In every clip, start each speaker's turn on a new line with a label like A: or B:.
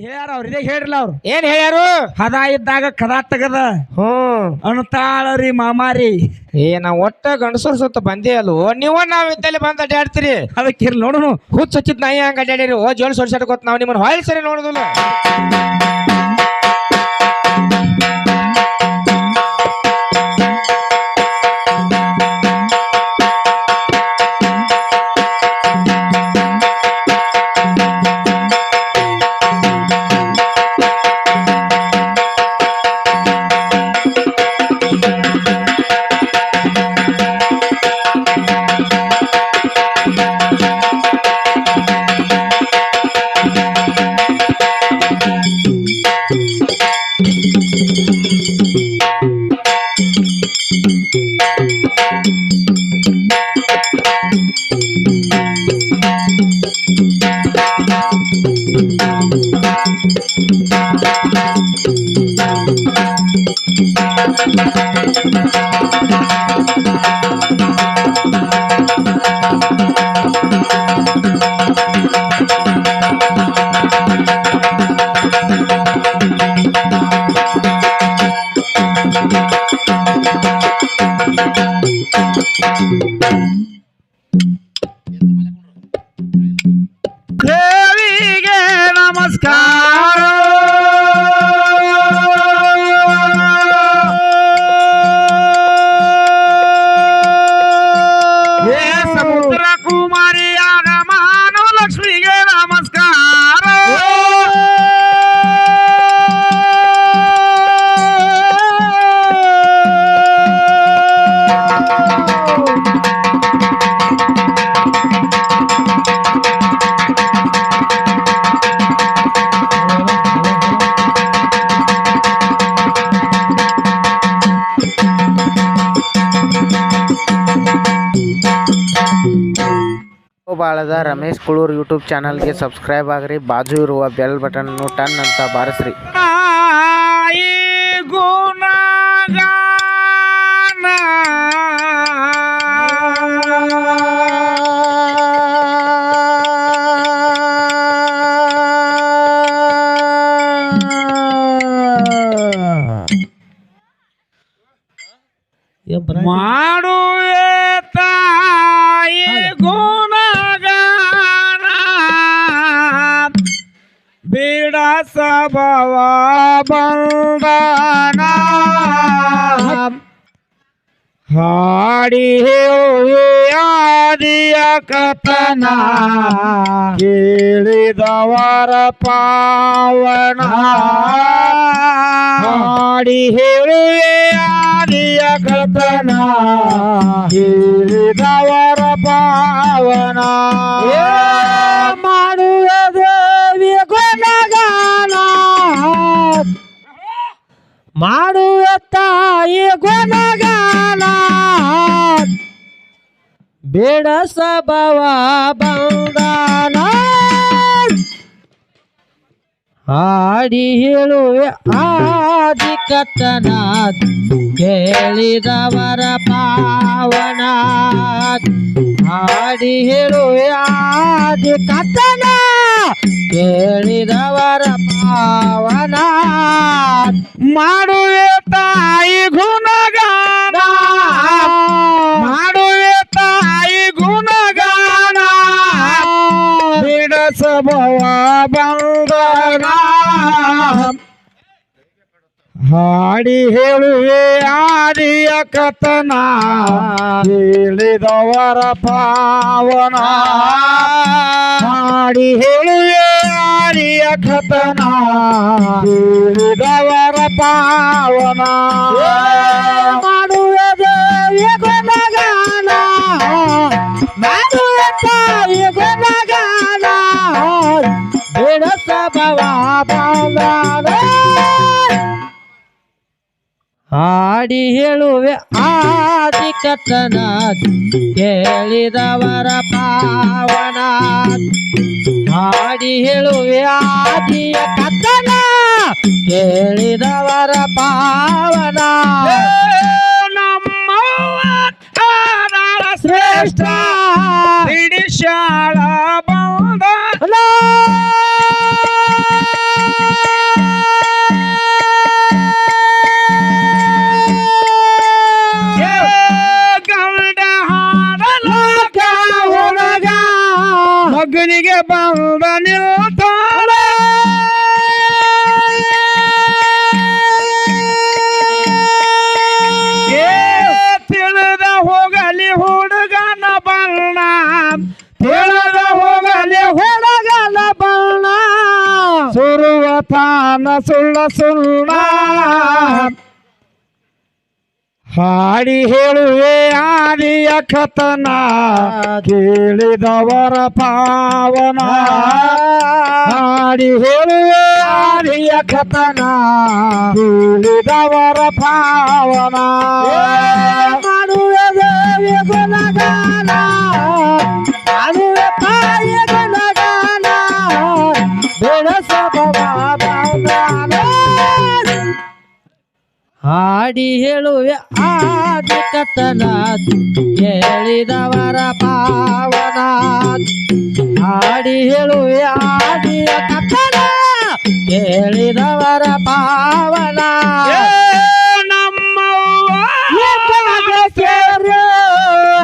A: ಹೇಳ್ಯಾರ ಅವ್ರ ಇದೇ ಹೇಳ್ರಲ್ಲ ಅವ್ರು.
B: ಏನ್ ಹೇಳ್ಯಾರು?
A: ಹದ ಇದ್ದಾಗ ಕದ ತೆಗದ.
B: ಹ್ಮ್
A: ಅಣತಾಳರಿ ಮಾಮಾರಿ.
B: ಏ ನಾವ್ ಒಟ್ಟ ಗಂಡಸರ್ ಸುತ್ತ ಬಂದೇ ಅಲ್ವೋ? ನೀವ ನಾವ್ ಇದ್ದಲ್ಲಿ ಬಂದ್ ಅಡ್ಡಾಡ್ತೀರಿ
A: ಅದಕ್ಕೆ ಇರ್ಲಿ ನೋಡುನು.
B: ಹುಚ್ಚ ಹಚ್ಚಿದ್ ನಾಯಿ ಹಂಗ ಅಡ್ಡಾಡಿರಿ ಓ ಜೋಲ್ ಸೊಡ್ಸಾಡ್ಕೋತ ನಾವ್ ನಿಮ್ಮನ್ನ ಹೊಯ್ಸರಿ ಸರಿ ನೋಡುದಿಲ್ಲ. ಬಾಳದ ರಮೇಶ್ ಕುಳೂರ್ ಯೂಟ್ಯೂಬ್ ಚಾನಲ್ಗೆ ಸಬ್ಸ್ಕ್ರೈಬ್ ಆಗ್ರಿ. ಬಾಜು ಇರುವ ಬೆಲ್ ಬಟನ್ ಟನ್ ಅಂತ ಬಾರಿಸ್ರಿ.
A: ತಾಯಿ ಸಭವ ಬಂದನ ಹಾಡಿ ಆದಿಯ ಕಥನ ಕೇಳಿದವರ ಪಾವನ. ಹಾಡಿ ಹೇಳುವೆ ಆದಿಯ ಕಥನ ಕೇಳಿದವರ ಪಾವನ. ಮಾಡುವ ಮಾಡುವ ತಾಯಿ ಗುಣಗಾನ. ಬೇಡ ಸಭವ ಬಂದಾನ ಹಾಡಿ ಹೇಳುವೆ ಆದಿ ಕತ್ತನ ಕೇಳಿದವರ ಪಾವನ. ಹಾಡಿ ಹೇಳುವೆ ಆದಿ ಕಥನ ಕೇಳಿದವರ ಪಾವನ ಮಾಡುವೆ ತಾಯಿ ಗುಣಗಾನ ಮಾಡುವೆ ತಾಯಿ ಗುಣಗಾನ ಬಿಡಸಭವ ಬಂದನ ಹಾಡಿ ಹೇಳುವೆ ಆದಿಯ ಕಥನ ಹೇಳಿದವರ ಪಾವನ. ಹಾಡಿ ಹೇಳುವೆ ಆದಿಯ ಕಥನ ಹೇಳಿದವರ ಪಾವನ. ಮಾಡುವೆ ದೇವಿಯ ಗುಣಗಾನ. ಮಾಡುವೆ ತಾಯಿಯ ಹಾಡಿ ಹೇಳುವೆ ಆದಿ ಕಥನ ಕೇಳಿದವರ ಪಾವನ ಹಾಡಿ ಹೇಳುವೆ ಆದಿಯ ಕಥನ ಕೇಳಿದವರ ಪಾವನ ನಮ್ಮ ಶ್ರೇಷ್ಠ ಬಿಡಿಶಾಳ ಬಂದ.
C: ದಾರಿಗೆ ಬಂದ ನಿಲ್ತಾಳ. ತಿಳಿದ ಹೋಗಲಿ ಹುಡುಗನ ಬಣ್ಣ. ತಿಳಿದ ಹೋಗಲಿ
A: ಹುಡುಗನ ಬಣ್ಣ.
C: ಸುರುವ ತಾನ ಸುಳ್ಳ ಸುಳ್ಳ. ಹಾಡಿ ಹೇಳುವೆ ಆದಿಯ ಕಥನ ಕೇಳಿದವರ ಪಾವನ. ಹಾಡಿ ಹೇಳುವೆ ಆದಿಯ ಕಥನ ಕೇಳಿದವರ ಪಾವನ.
A: ಮಾಡುವೆ ದೇವಿಯ ಗುಣಗಾನ ಮಾಡುವೆ ತಾಯಿಯ ಗುಣಗಾನ. ಹಾಡಿ ಹೇಳುವೆ ಆಡು ಕಥನ ಕೇಳಿದವರ ಪಾವನ. ಹಾಡಿ ಹೇಳುವೆ ಆಡಿಯ ಕಥನ ಕೇಳಿದವರ ಪಾವನ.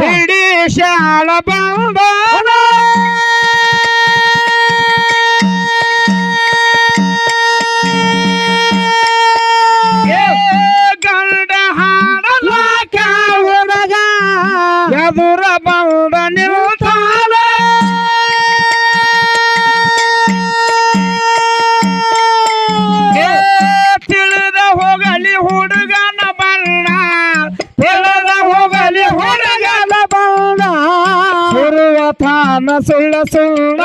C: ಬಿಡಿ ಶಾಲ ಎದುರ ಬಂದ ನಿಲ್ತಾನ. ತಿಳಿದ ಹೋಗಲಿ ಹುಡುಗನ ಬಣ್ಣ. ತಿಳಿದ ಹೋಗಲಿ ಹುಡುಗನ ಬಣ್ಣ. ಸುರುವ ತಾನ ಸುಳ್ಳ ಸುಳ್ಳ.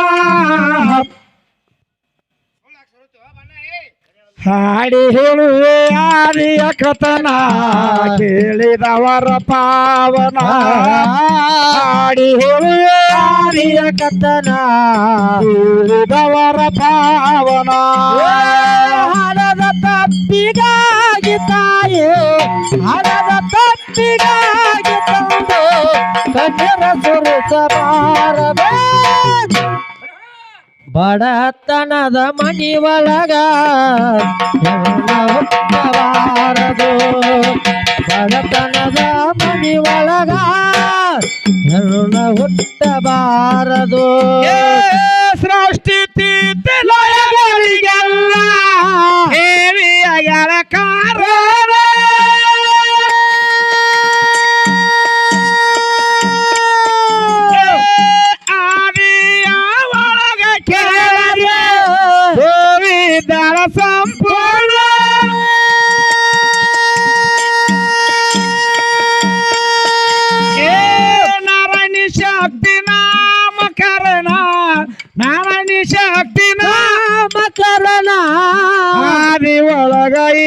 C: ಹಾಡಿ ಹೇಳುವೆ ಆದಿಯ ಕಥನ ಕೇಳಿದವರ ಪಾವನ. ಹಾಡಿ ಹೇಳಿಯ
A: ಕಥನ,
C: ಕೇಳಿದವರ ಪಾವನ.
A: ಹಣದ ತಪ್ಪಿಗಾಗಿ ತಾಯಿ, ಹಣದ ತಪ್ಪಿಗಾಗಿ ತಂದು ಕಣ್ಣೀರ ಸುರಿಸಬಾರದು. ಬಡತನದ ಮನಿ ಒಳಗ ಹುಟ್ಟಬಾರದು ಬಡತನದ ಮನಿ ಒಳಗ ಹೆಣ್ಣ ಹುಟ್ಟಬಾರದು
C: ಸೃಷ್ಟಿ ಹೇಳಿ ಹೇರಿಯ ಕಾರ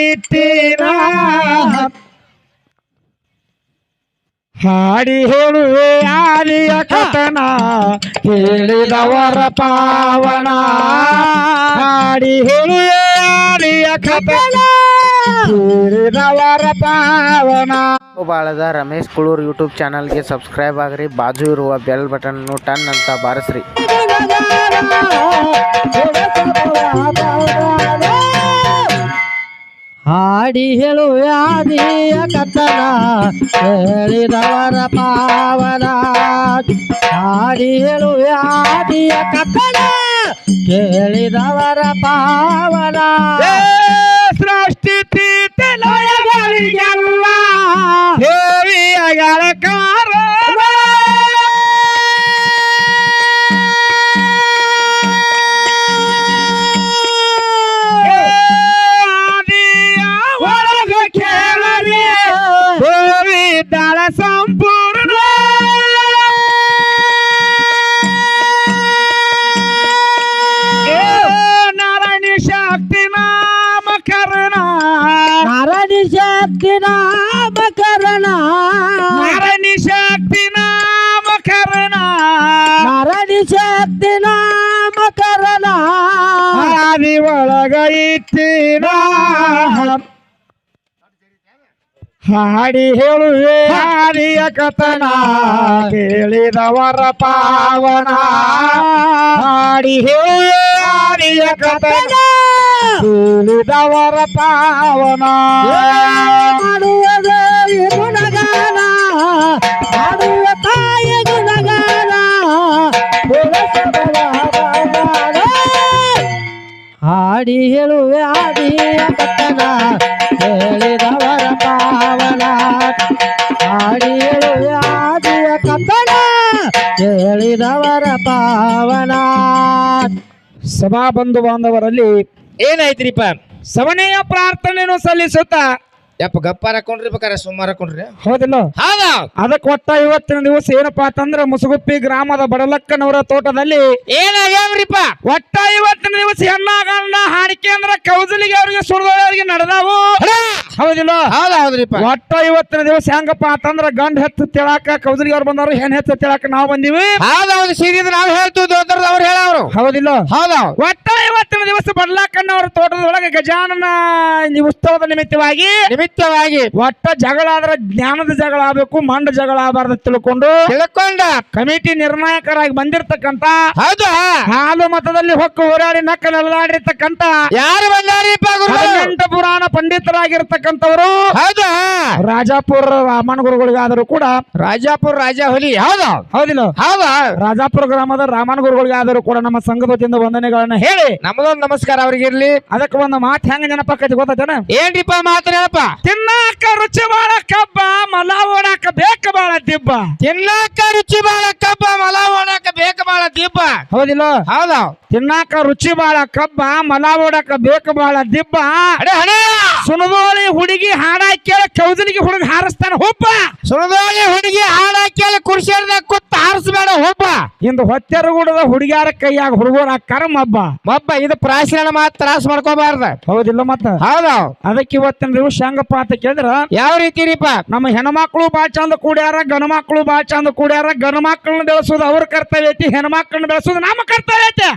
C: ಒಳಗ ಇಟ್ಟಿನ ಹಾಡಿ ಹೇಳುವೆ ಆದಿಯ ಕಥನ ಕೇಳಿದವರ ಪಾವನ ಹಾಡಿ ಹೇಳುವೆ ಆದಿಯ ಕಥನ ಕೇಳಿದವರ ಪಾವನ ಬಾಳದ ರಮೇಶ್ ಕುಳೂರ್ ಯೂಟ್ಯೂಬ್ ಚಾನಲ್ಗೆ ಸಬ್ಸ್ಕ್ರೈಬ್ ಆಗ್ರಿ ಬಾಜು ಇರುವ ಬೆಲ್ ಬಟನ್ ಟನ್ ಅಂತ ಬಾರಿಸ್ರಿ.
A: ಹಾಡಿ ಹೇಳು ಆದಿಯ ಕಥನ ಹೇಳಿದವರ ಪಾವನ. ಹಾಡಿ ಹೇಳು ಆದಿಯ ಕಥನ ಕೇಳಿದವರ ಪಾವನ.
C: ಸೃಷ್ಟಿ ಲಯಗಳಿಗೆಲ್ಲ ದೇವಿಯಗಳ ಕಾರಣ ಶಕ್ತಿ ನಾಮಕರಣ
A: ನಾರಾಯಣಿ ಶಕ್ತಿ ನಾಮಕರಣ.
C: ನಾರಾಯಣಿ ಶಕ್ತಿ ನಾಮಕರಣ. ಆದಿ ಒಳಗ ಇಟ್ಟಿನ. ಹಾಡಿ ಹೇಳುವೆ ಹಾಡಿಯ ಕಥನ ಕೇಳಿದವರ ಪಾವನ. ಹಾಡಿ ಹೇಳುವೆ ಹಾಡಿಯ ಕಥನ. ಕೇಳಿದವರ ಪಾವನ.
A: ಮಾಡುವುದು ಗುಣಗಾನ. ಮಾಡುವ ತಾಯ ಗುಣಗಾನ. ಹಾಡಿ ಹೇಳುವೆ ಆದಿಯ ಕತ್ತನ ಹೇಳಿದವರ ಪಾವನ. ಹಾಡಿ ಹೇಳುವೆ ಆದಿಯ ಕತ್ತನ ಹೇಳಿದವರ ಪಾವನ.
C: ಸಭಾ ಬಂಧು ಬಾಂಧವರಲ್ಲಿ
D: ಏನಾಯ್ತ್ರಿಪ್ಪ?
C: ಸವನೆಯ ಪ್ರಾರ್ಥನೆಯನ್ನು ಸಲ್ಲಿಸುತ್ತಾ
D: ಯಪ್ಪ ಗಪ್ಪಾರ ಹಾಕೊಂಡ್ರಿ ಬೇಕಾರೆ ಸುಮಾರು ಹಾಕೊಂಡ್ರಿ.
C: ಹೌದಿಲ್ಲ?
D: ಹೌದಾ?
C: ಅದಕ್ಕೆ ಒಟ್ಟ ಇವತ್ತಿನ ದಿವಸ ಏನಪ್ಪಾ ಅಂತಂದ್ರ ಮುಸುಗುಪ್ಪಿ ಗ್ರಾಮದ ಬಡಲಕ್ಕನವರ ತೋಟದಲ್ಲಿ
D: ಏನಾಗ್ಯಾವ್ರಿಪ್ಪ?
C: ಒಟ್ಟ ಇವತ್ತಿನ ದಿವಸ ಹೆಣ್ಣಾಗಣ್ಣ ಹಾಡಿಕೆ ಅಂದ್ರ ಕೌಜಲಿಗೆ ಅವರಿಗೆ ಸುರದವರಿಗೆ ನಡೆದಾವು. ಹೌದಿಲ್ಲ?
D: ಹೌದಾ ಹೌದ್ರಿಪ್ಪ.
C: ಒಟ್ಟ ಇವತ್ತಿನ ದಿವಸ ಹೆಂಗಪ್ಪ ಅಂತಂದ್ರ ಗಂಡ ಹೆತ್ತು ತಿಳಾಕ ಕೌಜಲಿಗೆ ಅವ್ರು ಬಂದವರು ಹೆಣ್ ಹೆತ್ತು ತಿಳಾಕ ನಾವು ಬಂದಿವಿ.
D: ಹೌದೌದು ಹೌದು ಸೀದಿದ್ ನಾವು ಹೇಳ್ತೀವಿ ಅವ್ರು ಹೇಳವ್ರು.
C: ಹೌದಿಲ್ಲ?
D: ಹೌದಾ.
C: ಒಟ್ಟ ಇವತ್ತಿನ ದಿವಸ ಬಡಲಕ್ಕನವರ ತೋಟದೊಳಗೆ ಗಜಾನನ ಉತ್ಸವದ ನಿಮಿತ್ತವಾಗಿ
D: ನಿಮಿತ್ತವಾಗಿ
C: ಒಟ್ಟ ಜಗಳ ಆದ್ರೆ ಜ್ಞಾನದ ಜಗಳ ಆಗ್ಬೇಕು ಮಂಡ ಜಗಳ ಆಗಬಾರ್ದು ತಿಳ್ಕೊಂಡು
D: ತಿಳ್ಕೊಂಡ.
C: ಕಮಿಟಿ ನಿರ್ಣಾಯಕರಾಗಿ ಬಂದಿರತಕ್ಕಂತ
D: ಹೌದು?
C: ಹಾಲು ಮತದಲ್ಲಿ ಹೊಕ್ಕು ಹೋರಾಡಿ ನಕ್ಕ ನೆಲದಾಡಿರ್ತಕ್ಕಂತ
D: ಯಾರು ಬಂದಾರಿಪ್ಪ ಗುರು
C: ಹದಿನೆಂಟು ಪುರಾಣ ಪಂಡಿತರಾಗಿರ್ತಕ್ಕಂಥವರು.
D: ಹೌದು?
C: ರಾಜಾಪುರ ರಾಮನ್ ಗುರುಗಳಿಗಾದರೂ ಕೂಡ
D: ರಾಜಾಪುರ ರಾಜ ಹೊಲಿ. ಹೌದು?
C: ಹೌದಿಲ್ಲ.
D: ಹೌದಾ?
C: ರಾಜಾಪುರ ಗ್ರಾಮದ ರಾಮನ್ ಗುರುಗಳಿಗಾದರೂ ಕೂಡ ನಮ್ಮ ಸಂಘದ ವತಿಯಿಂದ ವಂದನೆಗಳನ್ನ ಹೇಳಿ.
D: ನಮಗೊಂದು ನಮಸ್ಕಾರ ಅವ್ರಿಗೆ ಇರ್ಲಿ
C: ಅದಕ್ಕೆ ಒಂದು ಮಾತು ಹೆಂಗ ನೆನಪಾಕೈತಿ ಗೊತ್ತೇನ
D: ಏನ್ರಿಪ್ಪ ಮಾತೇನಪ್ಪ
C: ತಿನ್ನಾಕ ರುಚಿ ಬಾಳ ಕಬ್ಬ ಮಲ ಓಡಾಕ ಬೇಕ ಬಾಳ ದಿಬ್ಬ.
D: ತಿನ್ನಾಕ ರುಚಿ ಬಾಳ ಕಬ್ಬ ಮಲ ಓಡಾಕ ಬೇಕ ಬಾಳ ದಿಬ್ಬ.
C: ಹೌದಿಲ್ಲ?
D: ಹೌದ?
C: ತಿನ್ನಾಕ ರುಚಿ ಬಾಳ ಕಬ್ಬ ಮಲ ಓಡಾಕ ಬೇಕ ಬಾಳ ದಿಬ್ಬ. ಸುಣದೋಳಿ ಹುಡುಗಿ ಹಾಡ ಕೇಳ ಕೌದಲಿಗೆ ಹುಡುಗ ಹಾರಿಸ್ತಾನ ಹುಬ್ಬ
D: ಸುನದೋಳಿ ಹುಡುಗಿ ಹಾಡ ಕೇಳಿ ಕುರ್ಶಿಯರ್ದಾಗ ಕುತ್ತ ಹಾರಿಸ್ಬೇಡ ಹುಬ್ಬ
C: ಇಂದು ಹೊತ್ತೆರಗುಡದ ಹುಡುಗಿಯಾರ ಕೈಯಾಗ ಹುಡುಗರ ಕರ
D: ಮಬ್ಬ ಇದು ಪ್ರಾಶನ ಮಾತ್ರ ತ್ರಾಸ ಮಾಡ್ಕೋಬಾರ್ದ.
C: ಹೌದಿಲ್ಲ ಮತ್ತ?
D: ಹೌದ?
C: ಅದಕ್ಕೆ ಇವತ್ತಿನ ದಿವಸ ಹೆಂಗಪ್ಪ ಅಂತ ಕೇಳಿದ್ರ
D: ಯಾವ ರೀತಿ ರೀಪ
C: ನಮ್ಮ ಹೆಣ್ಮಕ್ಳು ಬಾಳ ಚಂದ ಕೂಡ್ಯಾರ ಗಂಡು ಮಕ್ಳು ಬಾಳ ಚಂದ ಕೂಡ್ಯಾರ ಗಂಡು ಮಕ್ಕಳನ್ನ ಬೆಳೆಸೋದು ಅವ್ರ ಕರ್ತವ್ಯ ಐತಿ ಹೆಣ್ಮಕ್ಳನ್ನ ಬೆಳೆಸೋದು ನಮ್ಮ ಕರ್ತವ್ಯ ಐತಿ.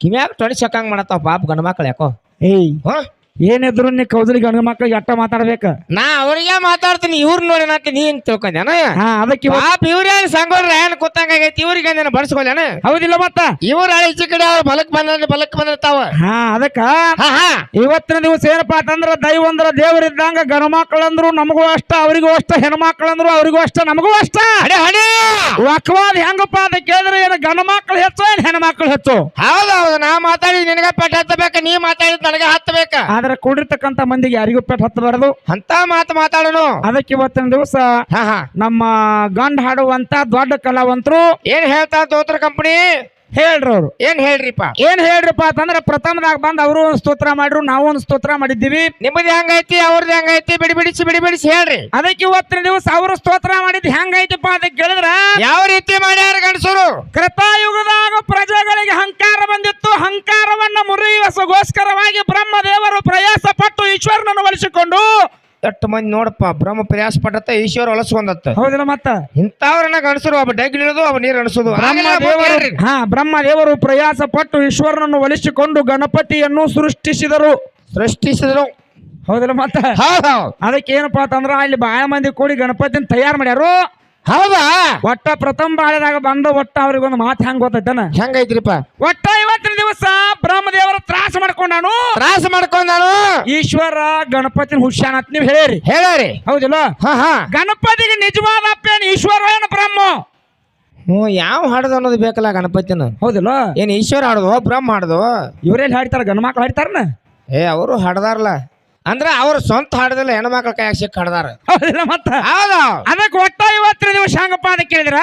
D: ಕಿವ್ಯಾಗ ತೊಡಿ ಸಕ್ಕಂಗ್ ಮಾಡತ್ತಾವ ಪಾಪ ಗಂಡ ಮಕ್ಳು ಯಾಕೋ?
C: ಏಯ್
D: ಹ?
C: ಏನಿದ್ರು ನೀ ಕೌದಲಿ ಗಂಡ ಮಕ್ಳಿಗೆ ಎಟ್ಟ ಮಾತಾಡ್ಬೇಕ?
D: ನಾ ಅವ್ರಿಗೆ ಮಾತಾಡ್ತೀನಿ ಇವ್ರ ನೋಡಿ ನೀ ಹಿಂಗ್ ತಿಳ್ಕೊಂಡ್ಯಾನ?
C: ಹಾ ಅದಕ್ಕೆ
D: ಪಾಪ ಇವ್ರೇನ್ ಸಂಗೋರ್ ಏನ್ ಕೂತಂಗ ಇವ್ರಿಗೆ ಬಡ್ಸ್ಕೊಲ್ಯಾನ
C: ಹೌದಿಲ್ಲ ಮತ್ತ?
D: ಇವ್ರ ಈಚೆ ಕಡೆ ಅವ್ರ ಬಲಕ್ ಬಂದ ಬಲಕ್ ಬಂದಿರ್ತಾವ.
C: ಹಾ ಅದಕ್ಕ
D: ಹಾ ಹಾ.
C: ಇವತ್ತಿನ ದಿವಸ ಏನಪ್ಪಾ ಅಂತಂದ್ರ ದೈವ ಅಂದ್ರ ದೇವರಿದ್ದಂಗ ಗಂಡು ಮಕ್ಕಳಂದ್ರು ನಮಗೂ ಅಷ್ಟ ಅವರಿಗೂ ಅಷ್ಟ ಹೆಣ್ಮಕ್ಳಂದ್ರು ಅವ್ರಿಗೂ ಅಷ್ಟ ನಮಗೂ ಅಷ್ಟ. ವಕ್ವಾದ ಹೆಂಗಪ್ಪ ಅಂತ ಕೇಳಿದ್ರೆ ಏನು ಗಂಡು ಮಕ್ಳು ಹೆಚ್ಚು ಏನ್ ಹೆಣ್ಮಕ್ಳು ಹೆಚ್ಚು?
D: ಹೌದೌದು ನಾ ಮಾತಾಡಿದ್ ನಿನಗ ಪೆಟ್ಟ ಹತ್ತಬೇಕ ನೀ ಮಾತಾಡಿದ್ ನನಗ ಹತ್ತಬೇಕ.
C: ಆದ್ರೆ ಕೂಡಿರ್ತಕ್ಕಂತ ಮಂದಿಗೆ ಯಾರಿಗೂ ಪೆಟ್ಟು ಹತ್ತಬಾರದು.
D: ಅಂತ ಮಾತು ಮಾತಾಡೋನು.
C: ಅದಕ್ಕೆ ಇವತ್ತಿನ ದಿವಸ ನಮ್ಮ ಗಂಡ ಹಾಡುವಂತ ದೊಡ್ಡ ಕಲಾವಂತರು
D: ಏನ್ ಹೇಳ್ತಾ ತೋತ್ರ ಕಂಪನಿ
C: ಹೇಳ್ರಿ ಅವ್ರು
D: ಏನ್ ಹೇಳ್ರಿಪ್ಪ?
C: ಏನ್ ಹೇಳ್ರಿಪ್ಪ ಅಂತಂದ್ರ ಪ್ರಥಮದಾಗ ಬಂದ್ ಅವರು ಒಂದು ಸ್ತೋತ್ರ ಮಾಡ್ರು ನಾವು ಒಂದು ಸ್ತೋತ್ರ ಮಾಡಿದ್ದೀವಿ.
D: ನಿಮ್ದ್ ಹೆಂಗೈತಿ ಅವ್ರದ್ದು ಹೆಂಗೈತಿ ಬಿಡಿ ಬಿಡಿಸಿ ಬಿಡಿ ಬಿಡಿಸಿ ಹೇಳ್ರಿ.
C: ಅದಕ್ಕೆ ಇವತ್ತಿನ ದಿವಸ ಅವರು ಸ್ತೋತ್ರ ಮಾಡಿದ್ ಹೆಂಗೈತಿಪ್ಪ ಅಂತ ಕೇಳಿದ್ರ?
D: ಯಾವ ರೀತಿ ಮಾಡ್ಯಾರ ಗಂಡಸರು?
C: ಕೃತಾಯುಗದಾಗ ಪ್ರಜೆಗಳಿಗೆ ಹಂಕಾರ ಬಂದಿತ್ತು. ಹಂಕಾರವನ್ನ ಮುರಿಯುವಸಗೋಸ್ಕರವಾಗಿ ಬ್ರಹ್ಮದೇವರು ಪ್ರಯಾಸ ಪಟ್ಟು ಈಶ್ವರನನ್ನು ಒಲಿಸಿಕೊಂಡು
D: ಎಷ್ಟು ಮಂದಿ ನೋಡಪ್ಪ ಬ್ರಹ್ಮ ಪ್ರಯಾಸ ಪಟ್ಟತ್ತ ಈಶ್ವರ ಹೊಲಸ್ಕೊಂಡತ್ತ
C: ಹೌದಿಲ್ಲ ಮತ್ತ?
D: ಇಂಥವ್ರನ್ನ ಗಣಸರು ಒಬ್ಬ ಡಗ್ ಇಳಿದು ಒಬ್ಬ ನೀರ್ ಅನಿಸೋದು.
C: ಬ್ರಹ್ಮದೇವರು ಬ್ರಹ್ಮ ದೇವರು ಪ್ರಯಾಸ ಪಟ್ಟು ಈಶ್ವರನನ್ನು ಒಲಿಸಿಕೊಂಡು ಗಣಪತಿಯನ್ನು ಸೃಷ್ಟಿಸಿದರು.
D: ಸೃಷ್ಟಿಸಿದರು.
C: ಹೌದಿಲ್ಲ ಮತ್ತ? ಅದಕ್ಕೆ ಏನಪ್ಪಾ ಅಂತಂದ್ರ ಅಲ್ಲಿ ಬಾಳ ಮಂದಿ ಕೂಡಿ ಗಣಪತಿನ ತಯಾರು ಮಾಡ್ಯಾರು.
D: ಹೌದಾ?
C: ಒಟ್ಟ ಪ್ರಥಮ ಬಾಳೆದಾಗ ಬಂದ ಒಟ್ಟ ಅವ್ರಿಗೊಂದು ಮಾತು ಹೆಂಗ್ ಗೊತ್ತೈತನ?
D: ಹೆಂಗೈತ್ರಿಪ್ಪ?
C: ಒಟ್ಟ ಇವತ್ತಿನ ದಿವಸ ಬ್ರಹ್ಮದೇವರ ತ್ರಾಸ ಮಾಡ್ಕೊಂಡಾನು.
D: ತ್ರಾಸ ಮಾಡ್ಕೊಂಡಾನು?
C: ಈಶ್ವರ ಗಣಪತಿನ ಅಂತ ನೀವು ಹೇಳಿ
D: ಹೇಳಾರಿ
C: ಹೌದಿಲ್ಲ?
D: ಹಾ ಹಾ.
C: ಗಣಪತಿಗೆ ನಿಜವಾದ ಅಪ್ಪೇನು ಈಶ್ವರ ಏನು ಬ್ರಹ್ಮ?
D: ಹ್ಞೂ ಯಾವ ಹಾಡೋದು ಅನ್ನೋದು ಬೇಕಲ್ಲ ಗಣಪತಿನ.
C: ಹೌದಿಲ್ಲ?
D: ಏನು ಈಶ್ವರ ಹಾಡುದು ಬ್ರಹ್ಮ ಹಾಡೋದು?
C: ಇವರೆಲ್ಲಿ ಹಾಡ್ತಾರ ಗಣ ಮಕ್ಳು ಹಾಡ್ತಾರನ
D: ಏ ಅವರು ಹಾಡ್ದಾರಲ್ಲ ಅಂದ್ರೆ ಅವ್ರ ಸ್ವಂತ ಹಾಡದಲ್ಲ ಹೆಣ್ಮಕ್ಳ ಕೈಯಾಗ ಸಿಕ್ಕ ಹಾಡ್ದಾರ.
C: ಹೌದಿಲ್ಲ ಮತ್ತ?
D: ಹೌದು.
C: ಅದಕ್ಕೆ ಒಟ್ಟ ಇವತ್ತಿನ ದಿವಸ ಹಂಗಪ್ಪ ಅಂತ ಕೇಳಿದ್ರ?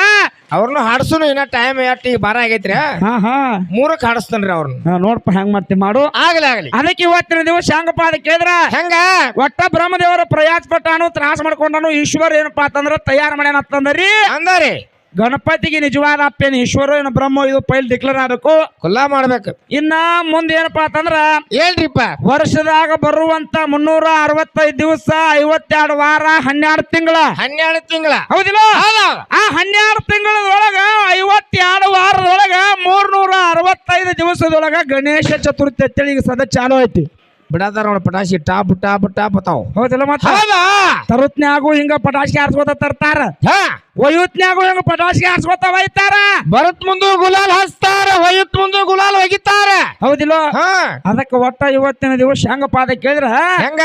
D: ಅವ್ರನ್ನ ಹಾಡ್ಸುನು ಇನ್ನ ಟೈಮ್ ಎಷ್ಟು ಈಗ ಬಾರ ಆಗೈತ್ರಿ.
C: ಹಾ ಹಾ.
D: ಮೂರಕ್ಕೆ ಹಾಡಿಸ್ತಾನ್ರಿ ಅವ್ರನ್ನ.
C: ಹಾ, ನೋಡ್ಪ ಹೆಂಗ್ ಮಾಡ್ತಿ ಮಾಡು.
D: ಆಗಲಿ ಆಗಲಿ.
C: ಅದಕ್ಕೆ ಇವತ್ತಿನ ದಿವಸ ಹೆಂಗಪ್ಪ ಅಂತ ಕೇಳಿದ್ರ?
D: ಹೆಂಗ?
C: ಒಟ್ಟ ಬ್ರಹ್ಮದೇವರ ಪ್ರಯಾಸ ಪಟ್ಟಾನು ತ್ರಾಸ ಮಾಡ್ಕೊಂಡಾನು ಈಶ್ವರ ಏನಪ್ಪಾ ಅಂತಂದ್ರ ತಯಾರ ಮಾಡ್ಯಾನ ಅಂತಂದ್ರಿ.
D: ಅಂದಾರಿ.
C: ಗಣಪತಿಗೆ ನಿಜವಾದ ಅಪ್ಪೇನು ಈಶ್ವರ ಏನು ಬ್ರಹ್ಮ ಇದು ಪೈಲ್ ಡಿಕ್ಲೇರ್ ಆಗಬೇಕು?
D: ಕುಲ್ಲಾ ಮಾಡ್ಬೇಕು.
C: ಇನ್ನ ಮುಂದೆ ಏನಪ್ಪಾ ಅಂತಂದ್ರ
D: ಹೇಳ್ರಿಪ್ಪ.
C: ವರ್ಷದಾಗ ಬರುವಂತ ಮುನ್ನೂರ ಅರವತ್ತೈದು ದಿವಸ ಐವತ್ತೆರಡು ವಾರ ಹನ್ನೆರಡು ತಿಂಗಳ.
D: ಹನ್ನೆರಡು ತಿಂಗಳ.
C: ಹೌದಿಲ್ಲ? ಆ ಹನ್ನೆರಡು ತಿಂಗಳದೊಳಗ ಐವತ್ತೆರಡು ವಾರದೊಳಗ ಮೂರ್ನೂರ ಅರವತ್ತೈದು ದಿವಸದೊಳಗ ಗಣೇಶ ಚತುರ್ಥಿ ಅಂತೇಳಿ ಈಗ ಸದ ಚಾಲು ಐತಿ.
D: ಬಿಡಾದಾರ ನೋಡ ಪಟಾಶಿ ಟಾಪ್ ಟಾಪ್ ಟಾಪ್ ಅತಾವ್
C: ಹೌದಿಲ್ಲ ಮತ್ತೆ? ತರುತ್ನ್ಯಾಗು ಹಿಂಗ ಪಟಾಶಿ ಹಾರಿಸ್ಕೊತ ತರ್ತಾರ.
D: ಹಾ
C: ಹೆಂಗ ಪಟಾಸಿಗೆ ಹಾರಿಸ್ಕೊತ ಒಯ್ತಾರ
D: ಬರತ್ ಮುಂದು ಗುಲಾಲ್ ಹಚ್ತಾರ ಒಯ್ಯುತ್ ಮುಂದೆ ಗುಲಾಲ್ ಒಗಿತಾರ.
C: ಹೌದಿಲ್ಲ? ಅದಕ್ಕೆ ಒಟ್ಟ ಇವತ್ತಿನ ದಿವಸ ಹೆಂಗಪ್ಪ ಅದ ಕೇಳಿದ್ರ?
D: ಹೆಂಗ?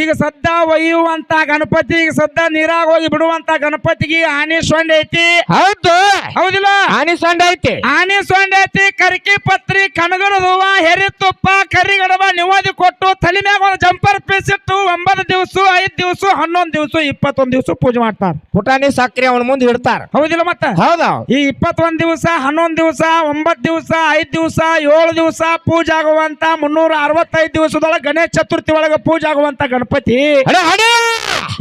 C: ಈಗ ಸದ್ದ ಒಯ್ಯುವಂತ ಗಣಪತಿ ಈಗ ಸದ್ದ ನೀರಾಗ ಹೋಗಿ ಬಿಡುವಂತ ಗಣಪತಿಗೆ ಆನೆ ಸೊಂಡ್ ಐತಿ.
D: ಹೌದು.
C: ಹೌದಿಲ್ಲ?
D: ಆನಿ ಸೊಂಡ್ ಐತಿ.
C: ಆನೆ ಸೊಂಡ್ ಐತಿ ಕರಿಕಿ ಪತ್ರಿ ಕನಗರ ಹೂವ ಹೆರಿ ತುಪ್ಪ ಕರಿಗಡಬ ನಿವಾದಿ ಕೊಟ್ಟು ತಲೆ ಮ್ಯಾಗ ಒಂದು ಜಂಪರ್ ಪೀಸ್ ಇಟ್ಟು ಒಂಬತ್ತು ದಿವಸ ಐದ್ ದಿವಸ ಹನ್ನೊಂದು ದಿವಸ ಇಪ್ಪತ್ತೊಂದು ದಿವಸ ಪೂಜೆ ಮಾಡ್ತಾರ.
D: ಪುಟಾಣಿ ಸಕ್ರಿ ಅವನ ಮುಂದೆ ಇಡ್ತಾರ.
C: ಹೌದಿಲ್ಲ ಮತ್ತ?
D: ಹೌದಾ.
C: ಈ ಇಪ್ಪತ್ತೊಂದ್ ದಿವಸ ಹನ್ನೊಂದ್ ದಿವಸ ಒಂಬತ್ ದಿವಸ ಐದ್ ದಿವಸ ಏಳು ದಿವಸ ಪೂಜೆ ಆಗುವಂತ ಮುನ್ನೂರ ಅರವತ್ತೈದು ದಿವಸದೊಳಗ ಗಣೇಶ ಚತುರ್ಥಿ ಒಳಗ ಪೂಜೆ ಆಗುವಂತ ಗಣಪತಿ.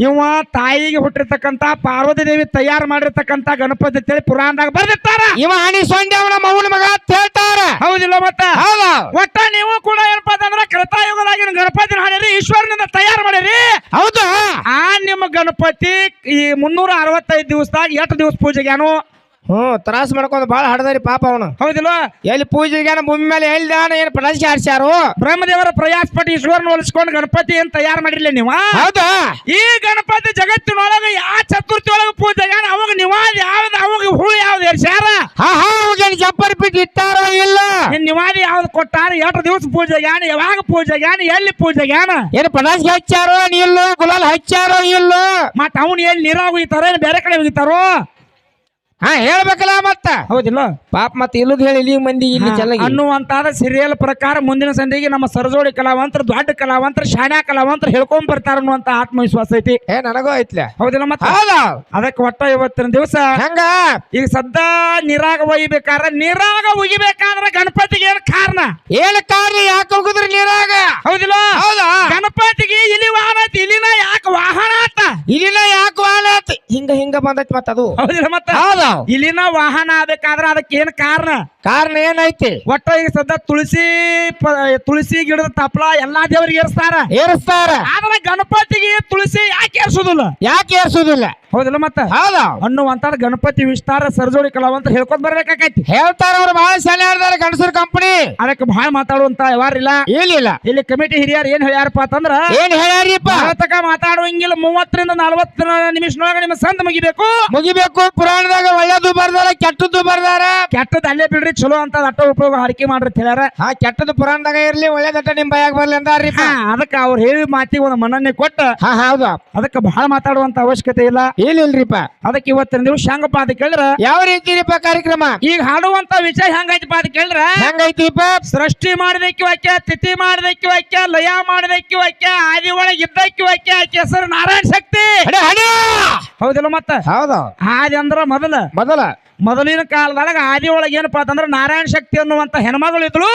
C: ಇವ ತಾಯಿಗೆ ಹುಟ್ಟಿರ್ತಕ್ಕಂತ ಪಾರ್ವತಿ ದೇವಿ ತಯಾರು ಮಾಡಿರ್ತಕ್ಕಂತ ಗಣಪತಿ ಅಂತೇಳಿ ಪುರಾಣದಾಗ ಬರ್ದಿರ್ತಾರ.
D: ಇವ ಹಣಿ ಸೊಂಡೆ ಅವನ ಮೌನ ಮಗ ಅಂತ ಹೇಳ್ತಾರ.
C: ಹೌದಿಲ್ಲ ಮತ್ತ?
D: ಹೌದಾ.
C: ಒಟ್ಟ ನೀವು ಕೂಡ ಏನಪ್ಪಾ ಅಂತಂದ್ರ ಕೃತಾಯುಗದಾಗಿನ ಗಣಪತಿ ಹಾಡಿರಿ ಈಶ್ವರನಿಂದ ತಯಾರು ಮಾಡಿರಿ.
D: ಹೌದು.
C: ಆ ನಿಮ್ಮ ಗಣಪತಿ ಈ ಮುನ್ನೂರ ಅರವತ್ತೈದು ದಿವಸದಾಗ ಎಷ್ಟು ದಿವಸ ಪೂಜೆಗ್ಯಾನು
D: ಹ್ಮ್ ತ್ರಾಸ ಮಾಡ್ಕೊಂಡು ಬಾಳ ಹಡದಾರಿ ಪಾಪ ಅವನು.
C: ಹೌದಿಲ್ವಾ?
D: ಎಲ್ಲಿ ಪೂಜೆಗೆ ಭೂಮಿ ಮೇಲೆ ಎಲ್ದಾನ ಏನು ಪಟಾಕಿ ಹಾಡ್ಸ್ಯಾರು?
C: ಬ್ರಹ್ಮದೇವರ ಪ್ರಯಾಸ ಪಟ್ಟು ಈಶ್ವರನ ಹೋಲಿಸ್ಕೊಂಡು ಗಣಪತಿ ಅಂತ ತಯಾರು ಮಾಡಿರ್ಲಿ ನೀವು?
D: ಹೌದಾ?
C: ಈ ಗಣಪತಿ ಜಗತ್ತಿನೊಳಗ ಯಾವ ಚತುರ್ಥಿ ಒಳಗ ಪೂಜೆಗ್ಯಾನ ಅವಾಗ ನಿವಾದ ಯಾವ್ದು ಅವಾಗ ಹುಳು ಯಾವ್ದು ಏರ್ಸ್ಯಾರ
D: ಹಾ ಹಾ ಅವಾಗೇನ್ ಜಪ್ಪರ್ ಬಿಟ್ಟು ಇಟ್ಟಾರೋ ಇಲ್ಲ?
C: ಇನ್ ನಿವಾದಿ ಯಾವ್ದು ಕೊಟ್ಟಾರ? ಎಷ್ಟು ದಿವಸ ಪೂಜೆ ಪೂಜೆಗ್ಯಾನ ಯಾವಾಗ ಪೂಜೆ ಪೂಜೆಗ್ಯಾನ ಎಲ್ಲಿ ಪೂಜೆ ಪೂಜೆಗ್ಯಾನ
D: ಏನು ಪಟಾಕಿ ಹಚ್ಚಾರೋ ಇಲ್ಲ? ಗುಲಾಲ್ ಹಚ್ಚಾರೋ ಇಲ್ಲ?
C: ಮತ್ತ ಅವ್ನು ಎಲ್ಲಿ ನೀರಾಗ ಹೋಗಿತಾರೋ ಏನ್ ಬೇರೆ ಕಡೆ ಒಗಿತಾರೋ
D: ಹಾ ಹೇಳ್ಬೇಕಲ್ಲ ಮತ್ತ.
C: ಹೌದಿಲ್ಲ?
D: ಪಾಪ ಮತ್ತೆ ಇಲ್ಲದ ಹೇಳಿ ಇಲ್ಲಿ ಮಂದಿ ಇಲ್ಲಿ ಚೆನ್ನಾಗಿ
C: ಅನ್ನುವಂತಾದ ಸೀರಿಯಲ್ ಪ್ರಕಾರ ಮುಂದಿನ ಸಂಧಿಗೆ ನಮ್ಮ ಸರಜೋಡಿ ಕಲಾವಂತರ ದೊಡ್ಡ ಕಲಾವಂತರ ಶಾಣ್ಯ ಕಲಾವಂತರ ಹೇಳ್ಕೊಂಡ್ ಬರ್ತಾರ ಅನ್ನುವಂತ ಆತ್ಮವಿಶ್ವಾಸ ಐತಿ.
D: ಏ ನನಗೂ ಐತ್ಲ.
C: ಹೌದಿಲ್ಲ ಮತ್ತ? ಅದಕ್ಕೆ ಒಟ್ಟ ಇವತ್ತಿನ ದಿವಸ
D: ಹೆಂಗ?
C: ಈಗ ಸದಾ ನೀರಾಗ ಒಯ್ಬೇಕಾರ ನೀರಾಗ ಒಗಿಬೇಕಾದ್ರ ಗಣಪತಿಗೆ ಏನ್ ಕಾರಣ?
D: ಏನ್ ಕಾರಣ? ಯಾಕೆ ಹೋಗುದ್ರಿ ನೀರಾಗ?
C: ಹೌದಿಲ್ಲ?
D: ಬಂದೈತಿ ಮತ್ತ ಅದು.
C: ಹೌದಿಲ್ಲ ಮತ್ತ?
D: ಹೌದಾ.
C: ಇಲಿನ ವಾಹನ ಆಗ್ಬೇಕಾದ್ರ ಅದಕ್ಕೆ ಏನ್ ಕಾರಣ?
D: ಕಾರಣ ಏನೈತಿ?
C: ಒಟ್ಟ ಈಗ ಸದ್ಯ ತುಳಸಿ ಪ- ತುಳಸಿ ಗಿಡದ ತಪ್ಪಲ ಎಲ್ಲಾ ದೇವರಿಗೆ ಏರಿಸ್ತಾರ.
D: ಏರಿಸ್ತಾರ.
C: ಆದ್ರೆ ಗಣಪತಿಗೆ ತುಳಸಿ ಯಾಕೆ ಏರ್ಸೋದಿಲ್ಲ?
D: ಯಾಕೆ ಏರ್ಸುದಿಲ್ಲ?
C: ಹೌದಿಲ್ಲ ಮತ್ತ?
D: ಹೌದಾ.
C: ಅನ್ನುವಂತ ಗಣಪತಿ ವಿಸ್ತಾರ ಸರಜೋಡಿ ಕಲಾವಂತ ಹೇಳ್ಕೊಂಡ್ ಬರ್ಬೇಕಾಕೈತಿ.
D: ಹೇಳ್ತಾರ ಅವ್ರು ಬಹಳ ಶಾಲೆ ಹೇಳ್ತಾರ ಗಣಸೂರ್ ಕಂಪನಿ
C: ಅದಕ್ಕೆ ಬಹಳ ಮಾತಾಡುವಂತ ಯಾರಿಲ್ಲ
D: ಇಲ್ಲ
C: ಇಲ್ಲಿ. ಕಮಿಟಿ ಹಿರಿಯರು ಏನ್ ಹೇಳ್ಯಾರಪ್ಪ ಅಂತಂದ್ರ
D: ಏನ್ ಹೇಳ್ಯಾರಿಪ್ಪ?
C: ಭಾರತಕ ಮಾತಾಡುವಂಗಿಲ್ಲ ಮೂವತ್ತರಿಂದ ನಿಮಿಷ ನೋಡ ನಿಮ್ಮ ಸಂತ ಮುಗಿಬೇಕು.
D: ಮುಗಿಬೇಕು ಪುರಾಣದಾಗ ಒಳ್ಳೇದು ಬರ್ದಾರ ಕೆಟ್ಟದ್ದು ಬರ್ದಾರ
C: ಕೆಟ್ಟದ್ದು ಅಲ್ಲೇ ಬಿಡ್ರಿ ಚಲೋ ಅಂತ ಅಟ್ಟ ಉಪಯೋಗ ಹರಕೆ ಮಾಡ್ರಿ ಹೇಳ್ಯಾರ.
D: ಆ ಕೆಟ್ಟದ್ದು ಪುರಾಣದಾಗ ಇರ್ಲಿ ಒಳ್ಳೇದಟ್ಟ ನಿಮ್ ಬಯಾಗ ಬರ್ಲಿ ಅಂದಾರಿಪ್ಪ.
C: ಅದಕ್ಕೆ ಅದಕ್ಕ ಅವ್ರು ಹೇಳಿ ಮಾತಿಗೆ ಒಂದು ಮನ್ನಣೆ ಕೊಟ್ಟ.
D: ಹಾ ಹೌದು.
C: ಅದಕ್ಕೆ ಬಹಳ ಮಾತಾಡುವಂತ ಅವಶ್ಯಕತೆ ಇಲ್ಲ.
D: ಇಲ್ಲ ಇಲ್ರಿಪ್ಪ?
C: ಅದಕ್ಕೆ ಇವತ್ತಿನ ದಿವಸ ಹೆಂಗಪ್ಪ ಅಂತ ಕೇಳಿದ್ರ?
D: ಯಾವ ರೀತಿ ರೀಪ ಕಾರ್ಯಕ್ರಮ?
C: ಈಗ ಹಾಡುವಂತ ವಿಷಯ ಹೆಂಗೈತಿಪ್ಪ ಅಂತ ಕೇಳಿದ್ರ?
D: ಹೆಂಗೈತಿಪ್ಪ?
C: ಸೃಷ್ಟಿ ಮಾಡಿದಕ್ಕೆ ವಾಕ್ಯ ತಿಥಿ ಮಾಡಿದಕ್ಕೆ ವಾಕ್ಯ ಲಯ ಮಾಡಿದಕ್ಕೆ ವಾಕ್ಯ ಆದಿ ಒಳಗೆ ಇದ್ದಕ್ಕೆ ವಾಕ್ಯ ಆಕೆ ಹೆಸರು ನಾರಾಯಣ ಶಕ್ತಿ. ಹೌದಿಲ್ಲ ಮತ್ತ?
D: ಹೌದ.
C: ಆದಿ ಅಂದ್ರ ಮೊದಲ.
D: ಮೊದಲ.
C: ಮೊದಲಿನ ಕಾಲದೊಳಗ ಆದಿ ಒಳಗೆ ಏನಪ್ಪಾ ಅಂತಂದ್ರ ನಾರಾಯಣ ಶಕ್ತಿ ಅನ್ನುವಂತ ಹೆಣ್ಮಗಳು ಇದ್ಳು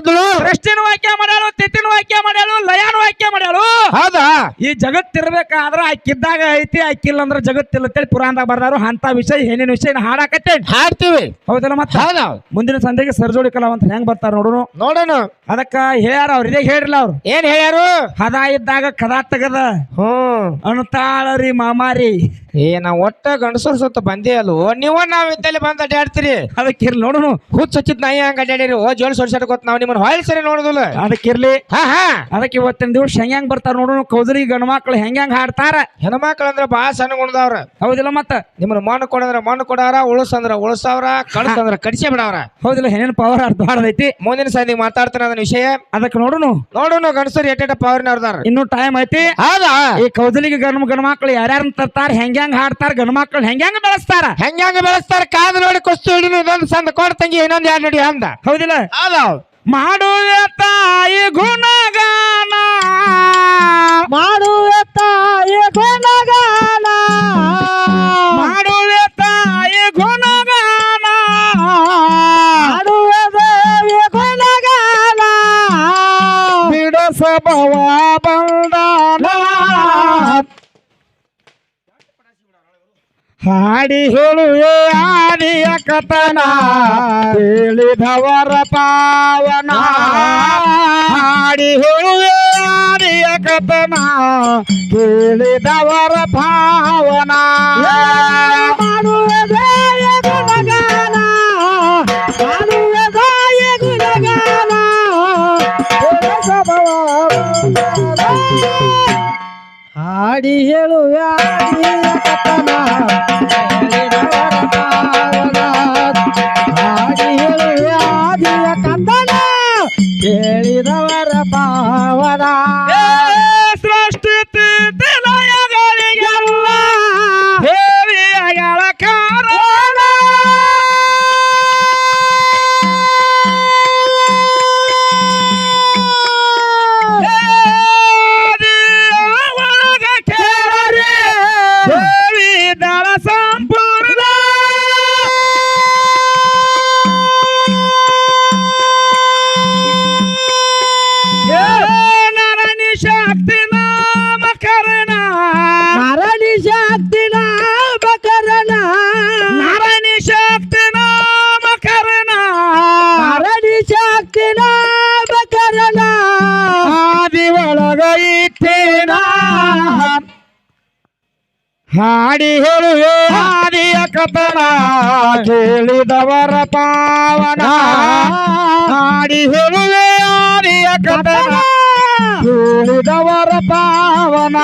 D: ಇದ್ಲು
C: ಸೃಷ್ಟಿನ ವಾಕ್ಯ ಮಾಡ್ಯಾಳು ತಿಥಿನ ವಾಕ್ಯ ಮಾಡ್ಯಾಳು ಲಯನ ವಾಕ್ಯ ಮಾಡ್ಯಾಳು.
D: ಹೌದಾ?
C: ಈ ಜಗತ್ತಿರ್ಬೇಕಾದ್ರ ಆಕಿದ್ದಾಗ ಐತಿ ಆಕಿಲ್ಲ ಅಂದ್ರೆ ಜಗತ್ತಿಲ್ಲ ಅಂತೇಳಿ ಪುರಾಣದಾಗ ಬರ್ದಾರು. ಅಂತ ವಿಷಯ ಏನೇನು ವಿಷಯ ಹಾಡಾಕತ್ತೇನ್.
D: ಹಾಡ್ತೀವಿ.
C: ಹೌದಲ್ಲ ಮತ್ತ?
D: ಹೌದಾ.
C: ಮುಂದಿನ ಸಂಧೆಗೆ ಸರ್ಜೋಡಿ ಕಲಾವಂತ ಹೆಂಗ್ ಬರ್ತಾರ ನೋಡೋಣ
D: ನೋಡೋಣ.
C: ಅದಕ್ಕ ಹೇಳ್ಯಾರ ಅವ್ರ ಇದೇ ಹೇಳಿಲ್ಲ ಅವ್ರು.
D: ಏನ್ ಹೇಳ್ಯಾರು?
C: ಹದ ಇದ್ದಾಗ ಕದ ತಗದ.
D: ಹ್ಮ್
C: ಅಣ್ತಾಳರಿ ಮಾಮಾರಿ.
D: ಏ ನಾ ಒಟ್ಟ ಗಂಡಸರ್ ಸುತ್ತ ಬಂದೇ ಅಲ್ವೋ? ನೀವ ನಾವ್ ಇದ್ದಲ್ಲಿ ಬಂದ್ ಅಡ್ಡಾಡ್ತೀರಿ?
C: ಅದಕ್ಕಿರ್ಲಿ ನೋಡೋಣ
D: ಹುಚ್ಚ ಹಚ್ಚಿದ್ ನಾಯಿ ಹಂಗ ಅಡ್ಡಾಡಿರಿ. ಓ ಜೋಳ ಸೊಡ್ಸಾಡ್ ಗೊತ್ತ ನಾವು ನಿಮ್ಮನ್ನ ಹೊಯ್ ಸರಿ ನೋಡುದಿಲ್ಲ.
C: ಅದಕ್ಕಿರ್ಲಿ
D: ಹಾ ಹಾ.
C: ಅದಕ್ಕೆ ಇವತ್ತಿನ ದಿವಸ ಹೆಂಗ್ ಬರ್ತಾರ ನೋಡೋಣ ಕೌದರಿ ಗಂಡ್ಮಕ್ಳು ಹೆಂಗ್ ಹಾಡ್ತಾರ.
D: ಹೆಣ್ಮಕ್ಳು ಅಂದ್ರೆ ಬಾ ಸಣ್ಣ ಗುಣದವ್ರ.
C: ಹೌದಿಲ್ಲ ಮತ್ತ?
D: ನಿಮ್ಮನ್ನ ಮಣ್ಣು ಕೊಡಂದ್ರ ಮಣ್ಣು ಕೊಡಾರ ಉಳಸ್ ಅಂದ್ರ ಉಳಸವ್ರ ಕಡ್ಸಂದ್ರ ಕಡಿಸಿ ಬಿಡವ್ರ.
C: ಹೌದಿಲ್ಲ ಹೆಣ್ಣಿನ ಪವರ್ ಅರ್ಥ ಮಾಡದೈತಿ
D: ಮುಂದಿನ ಸಂದಿಗೆ ಮಾತಾಡ್ತಾನೆ ಅದನ್ನ ವಿಷಯ.
C: ಅದಕ್ಕೆ ನೋಡೋಣ
D: ನೋಡೋಣ ಗಂಡಸರು ಪವರ್ ನವ್ರದಾರ
C: ಇನ್ನೂ ಟೈಮ್ ಐತಿ.
D: ಹೌದಾ?
C: ಈ ಕೌದಲಿಗೆ ಗಂಡ ಗಂಡ ಮಕ್ಳು ಯಾರ್ಯಾರನ್ನ ತರ್ತಾರ ಹೆಂಗ್ ಹಾಡ್ತಾರ ಹೆಂಗ್ ಬೆಳೆಸ್ತಾರ?
D: ಹೆಂಗ ಹೆಂಗ ಬೆಳೆಸ್ತಾರ? ಕಾದು ನೋಡಿ ಕುಸ್ತು ಹಿಡಿದು ಇದೊಂದು ಸಂದ ಕೊಡ ತಂಗಿ ಇನ್ನೊಂದ್ ಎರಡು ನೋಡಿ ಅಂದ?
C: ಹೌದಿಲ್ಲ?
D: ಹೌದಾ
C: ಮಾಡುವೆ ತಾಯಿ ಗುಣಗಾನ.
A: ಮಾಡುವೆ ತಾಯಿ ಗುಣಗಾನ.
C: ಮಾಡುವೆ ತಾಯಿ ಗುಣಗಾನ.
A: ಮಾಡುವೆ ದೇವಿ ಗುಣಗಾನ.
C: ಬಿಡಸಬವ ಹಾಡಿ ಹೇಳುವೆ ಆದಿಯ ಕಥನ ಹೇಳಿದವರ ಪಾವನ. ಹಾಡಿ ಹೇಳುವೆ ಆದಿಯ ಕಥನ ಕೇಳಿದವರ ಭಾವನ
A: ಮಾಡುವೆ ಹಾಡಿ ಹೇಳುವೆ. ಹಾಡಿ ಹೇಳುವೆ ಕಂದನ ಕೇಳಿದವರ
C: ಹಾಡಿ ಹೇಳುವೆ ಆದಿಯ ಕಥನ ಕೇಳಿದವರ ಪಾವನ. ಹಾಡಿ ಹೇಳುವೆ ಆದಿಯ ಕಥನ ಕೇಳಿದವರ ಪಾವನ.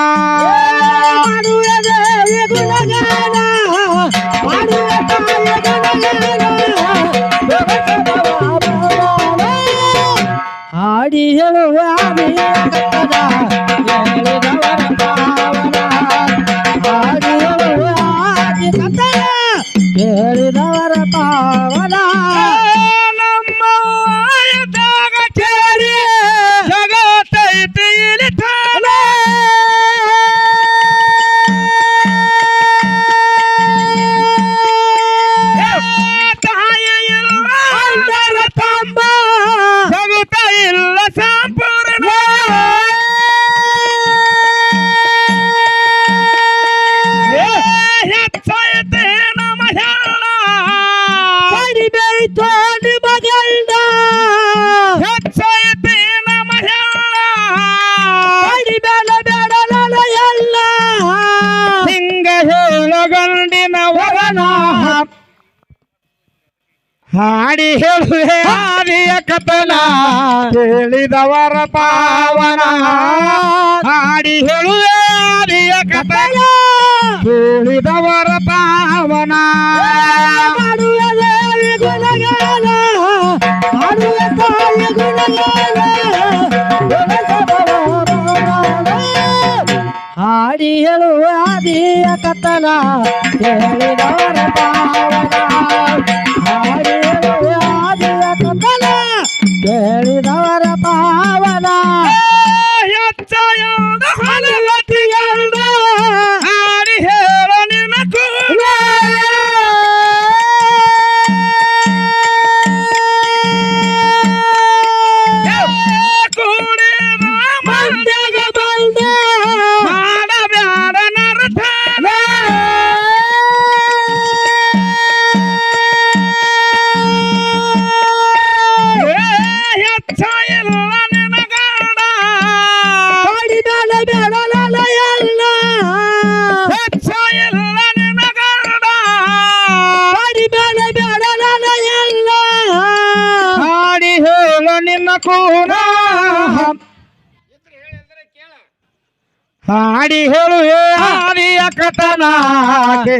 C: ಗಂಡಿನ ವರನ ಹಾಡಿ ಹೇಳುವೆ ಆದಿಯ ಕಥನ. ಕೇಳಿದವರ ಪಾವನ. ಹಾಡಿ ಹೇಳುವೆ ಆದಿಯ ಕಥನ. ಕೇಳಿದವರ ಪಾವನ.
A: ಮಾಡುವೆ ಹಾಡಿ ಹೇಳುವ ಆದಿಯ ಕಥನ ಕೇಳಿದವರ ಪಾವನ ಹಾಡಿ ಹೇಳುವ ಆದಿಯ ಕಥನ ಕೇಳಿದವರ ಪಾವನ
C: ಹೆಚ್ಚಾಯದ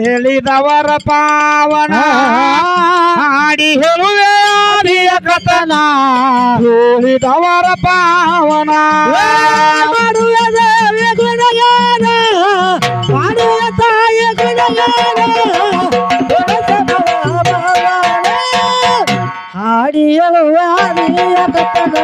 C: ಕೇಳಿದವರ ಪಾವನ ಹಾಡಿ ಹೇಳುವೆ ಆದಿಯ ಕಥನ. ಹೇಳಿದವರ ಪಾವನ.
A: ಮಾಡುವ ದೇವಿ ಗುಣಗಾನ. ಮಾಡುವ ತಾಯ ಗುಣಗಾನ. ಹಾಡಿ ಹೇಳುವ ಆದಿಯ ಕಥನ.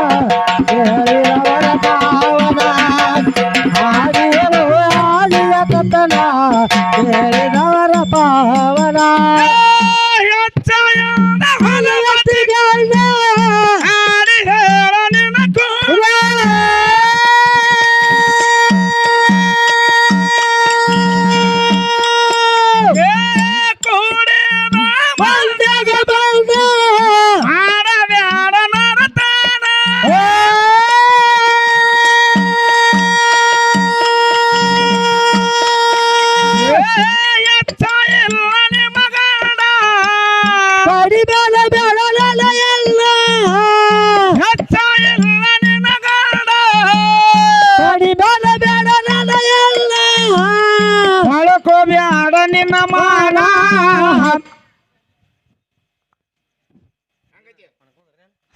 C: ನಿನ್ನ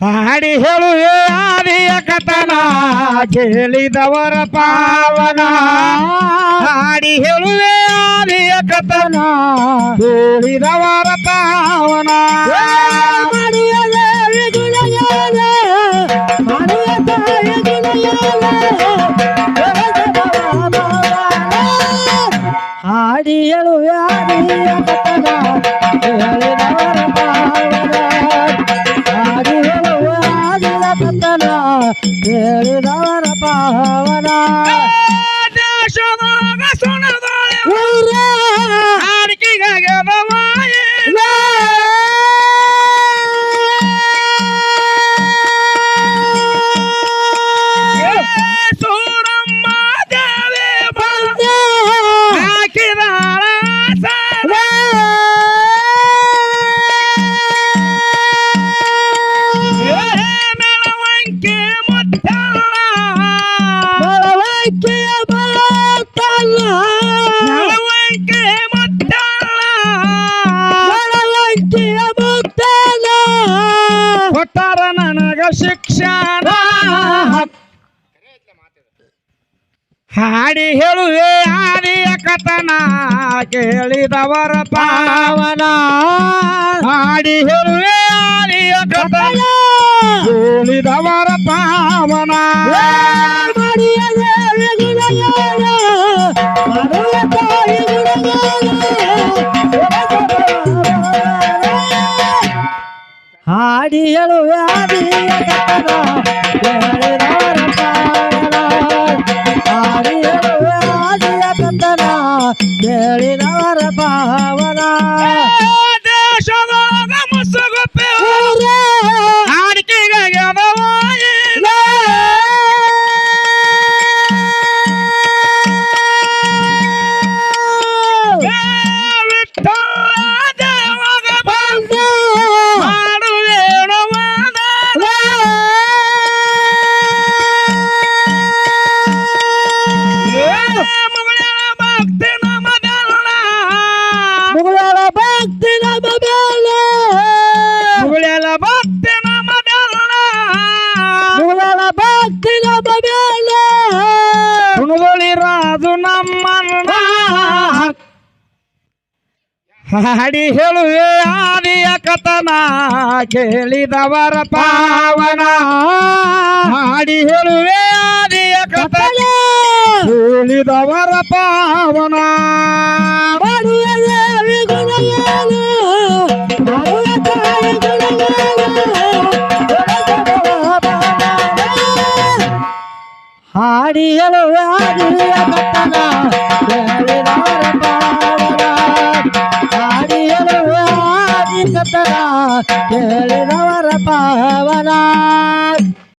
C: ಹಾಡಿ ಹೇಳುವೆ ಆದಿಯ ಕಥನ ಕೇಳಿದವರ ಪಾವನ. ಹಾಡಿ ಹೇಳುವೆ ಆದಿಯ ಕಥನ ಕೇಳಿದವರ ಪಾವನ.
A: ಮಾಡುವ ಹಾಡಿ ಹೇಳುವ ಆದಿಯ ಕಥನ ಹೇಳಿದವರ ಪಾವನ ಹಾಡಿ ಹೇಳುವ ಆದಿಯ ಕಥನ ಹೇಳಿದವರ ಪಾವನ
C: ಹೇಳುವೆ ಆಲಿಯ ಪಾವನ
A: ಮಡಿಯ ತಾಯಿ ಹಾಡಿ ಹೇಳುವೆ ಆಲಿಯ ಹಾಡಿ ಹೇಳುವೆ ಆದಿಯ ಕಥನ ಕೇಳಿದವರ ಪಾವನ.
C: ಹಾಡಿ ಹೇಳುವೆ ಆದಿಯ ಕಥನ ಕೇಳಿದವರ ಪಾವನ. ಹಾಡಿ ಹೇಳುವೆ ಆದಿಯ ಕಥನ ಕೇಳಿದವರ
A: ಮಾತರ ಕೇಳಿದವರ ಪಾವನ.